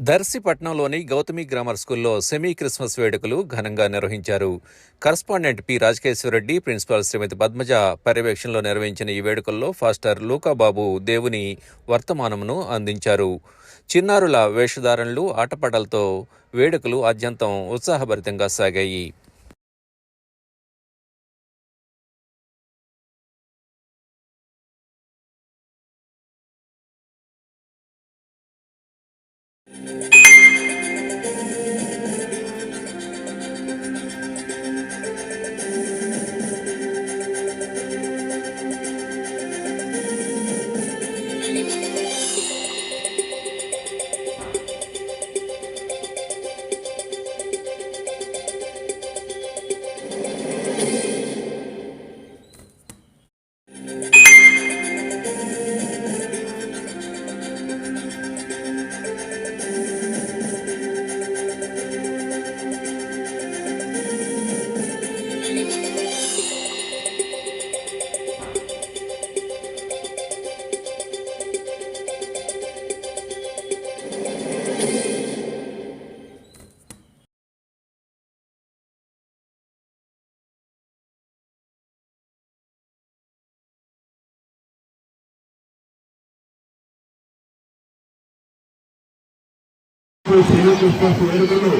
దర్శిపట్నంలోని Gautami grammar స్కూల్లో semi Christmas వేడుకలు ఘనంగా నిర్వహించారు. Correspondent P. Rajakeswarareddy principal Srimathi Padmaja పర్యవేక్షణలో నిర్వహించిన ఈ వేడుకల్లో ఫాస్టర్ లూకాబాబు దేవుని వర్తమానమును అందించారు. చిన్నారుల వేషధారణలు ఆటపాటలతో వేడుకలు అత్యంతం ఉత్సాహభరితంగా సాగాయి. శ్రీకృష్ణ వేడుకలు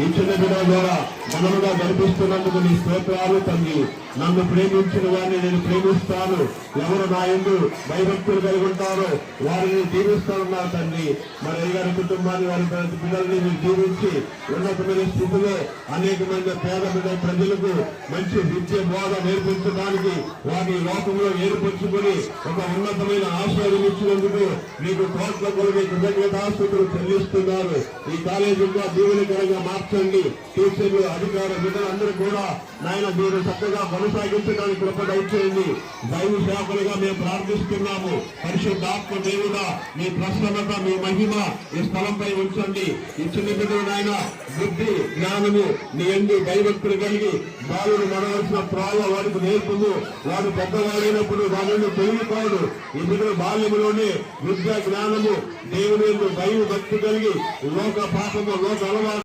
ఈ చిన్న బిడ్డ ద్వారా మనముగా నడిపిస్తున్నందుకు నీ స్తోత్రాలు తండ్రి. నన్ను ప్రేమించిన వారిని నేను ప్రేమిస్తాను. ఎవరు నా ఎందు భయభక్తులు కలిగి ఉంటారో వారిని దీవిస్తానన్నారు తండ్రి. మరి అయ్యగారి కుటుంబాన్ని వారి పిల్లల్ని మీరు దీవించి ఉన్నతమైన స్థితిలో అనేక మంది పేద బిడ్డ ప్రజలకు మంచి విద్య బోధ నేర్పించడానికి వారిని లోకంలో ఏర్పరచుకొని ఒక ఉన్నతమైన ఆశయం ఇచ్చినందుకు మీకు కోట్ల కొలది కృతజ్ఞతాస్తులు చెల్లిస్తున్నారు ఈ కాలేజీ ఇంకా దీవెనకరంగా మార్చండి టీచర్లు అధికార బిడ్డలందరూ కూడా నాయన మీరు చక్కగా కొనసాగించడానికి కృప దయచేయండి దైవ శాఖలుగా మేము ప్రార్థిస్తున్నాము. పరిశుద్ధాత్మ దేవుడా మీ ప్రసన్నత మీ మహిమ ఈ స్థలంపై ఉంచండి. ఇచ్చిన బిడ్డలు నాయన బుద్ధి జ్ఞానము నీ ఎందు దైవక్తులు కలిగి బాలుడు మనవలసిన ప్రాణ వాడికి నేర్పుము. వాడు పెద్దవాడైనప్పుడు దానిని తెలియపాడు ఈ బిడ్డలు బాల్యములోనే విద్య జ్ఞానము దేవుని దైవ భక్తి కలిగి లోక పాపము లోక అలవాటు